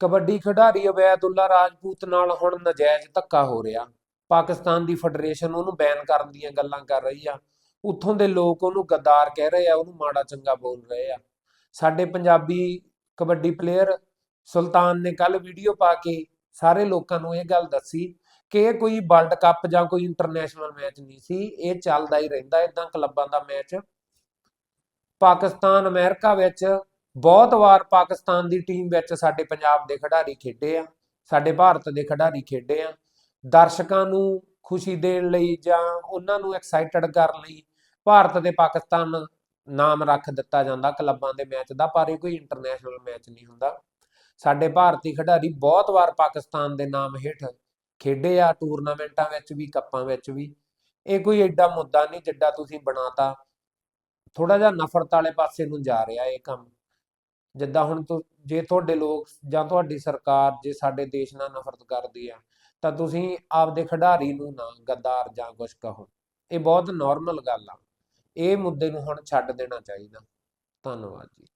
ਕਬੱਡੀ ਖਿਡਾਰੀ ਅਵੈਦੁੱਲਾ ਰਾਜਪੂਤ ਨਾਲ ਹੁਣ ਨਜਾਇਜ਼ ਧੱਕਾ ਹੋ ਰਿਹਾ। ਪਾਕਿਸਤਾਨ ਦੀ ਫੈਡਰੇਸ਼ਨ ਉਹਨੂੰ ਬੈਨ ਕਰਨ ਦੀਆਂ ਗੱਲਾਂ ਕਰ ਰਹੀ ਆ। ਉੱਥੋਂ ਦੇ ਲੋਕ ਉਹਨੂੰ ਗੱਦਾਰ ਕਹਿ ਰਹੇ ਆ, ਉਹਨੂੰ ਮਾੜਾ ਚੰਗਾ ਬੋਲ ਰਹੇ ਆ। ਸਾਡੇ ਪੰਜਾਬੀ ਕਬੱਡੀ ਪਲੇਅਰ ਸੁਲਤਾਨ ਨੇ ਕੱਲ ਵੀਡੀਓ ਪਾ ਕੇ ਸਾਰੇ ਲੋਕਾਂ ਨੂੰ ਇਹ ਗੱਲ ਦੱਸੀ ਕਿ ਇਹ ਕੋਈ ਵਰਲਡ ਕੱਪ ਜਾਂ ਕੋਈ ਇੰਟਰਨੈਸ਼ਨਲ ਮੈਚ ਨਹੀਂ ਸੀ, ਇਹ ਚੱਲਦਾ ਹੀ ਰਹਿੰਦਾ ਇਦਾਂ ਕਲੱਬਾਂ ਦਾ ਮੈਚ। ਪਾਕਿਸਤਾਨ ਅਮਰੀਕਾ ਵਿੱਚ ਬਹੁਤ ਵਾਰ ਪਾਕਿਸਤਾਨ ਦੀ ਟੀਮ ਵਿੱਚ ਸਾਡੇ ਪੰਜਾਬ ਦੇ ਖਿਡਾਰੀ ਖੇਡੇ ਆ, ਸਾਡੇ ਭਾਰਤ ਦੇ ਖਿਡਾਰੀ ਖੇਡੇ ਆ। ਦਰਸ਼ਕਾਂ ਨੂੰ ਖੁਸ਼ੀ ਦੇਣ ਲਈ ਜਾਂ ਉਹਨਾਂ ਨੂੰ ਐਕਸਾਈਟਡ ਕਰਨ ਲਈ ਭਾਰਤ ਤੇ ਪਾਕਿਸਤਾਨ ਨਾਮ ਰੱਖ ਦਿੱਤਾ ਜਾਂਦਾ। ਕਲੱਬਾਂ ਦੇ ਮੈਚ ਦਾ ਪਰ ਇਹ ਕੋਈ ਇੰਟਰਨੈਸ਼ਨਲ ਮੈਚ ਨਹੀਂ ਹੁੰਦਾ। ਸਾਡੇ ਭਾਰਤੀ ਖਿਡਾਰੀ ਬਹੁਤ ਵਾਰ ਪਾਕਿਸਤਾਨ ਦੇ ਨਾਮ ਹੇਠ ਖੇਡੇ ਆ ਟੂਰਨਾਮੈਂਟਾਂ ਵਿੱਚ ਵੀ, ਕੱਪਾਂ ਵਿੱਚ ਵੀ। ਇਹ ਕੋਈ ਐਡਾ ਮੁੱਦਾ ਨਹੀਂ ਜਿੱਡਾ ਤੁਸੀਂ ਬਣਾਤਾ। ਥੋੜਾ ਜਿਹਾ ਨਫ਼ਰਤ ਵਾਲੇ ਪਾਸੇ ਨੂੰ ਜਾ ਰਿਹਾ ਇਹ ਕੰਮ। ਜਿੱਦਾਂ ਹੁਣ ਤੁ- ਜੇ ਤੁਹਾਡੇ ਲੋਕ ਜਾਂ ਤੁਹਾਡੀ ਸਰਕਾਰ ਜੇ ਸਾਡੇ ਦੇਸ਼ ਨਾਲ ਨਫ਼ਰਤ ਕਰਦੀ ਆ, ਤਾਂ ਤੁਸੀਂ ਆਪਦੇ ਖਿਡਾਰੀ ਨੂੰ ਨਾ ਗੱਦਾਰ ਜਾਂ ਕੁਝ ਕਹੋ। ਇਹ ਬਹੁਤ ਨਾਰਮਲ ਗੱਲ ਆ। ਇਹ ਮੁੱਦੇ ਨੂੰ ਹੁਣ ਛੱਡ ਦੇਣਾ ਚਾਹੀਦਾ। ਧੰਨਵਾਦ ਜੀ।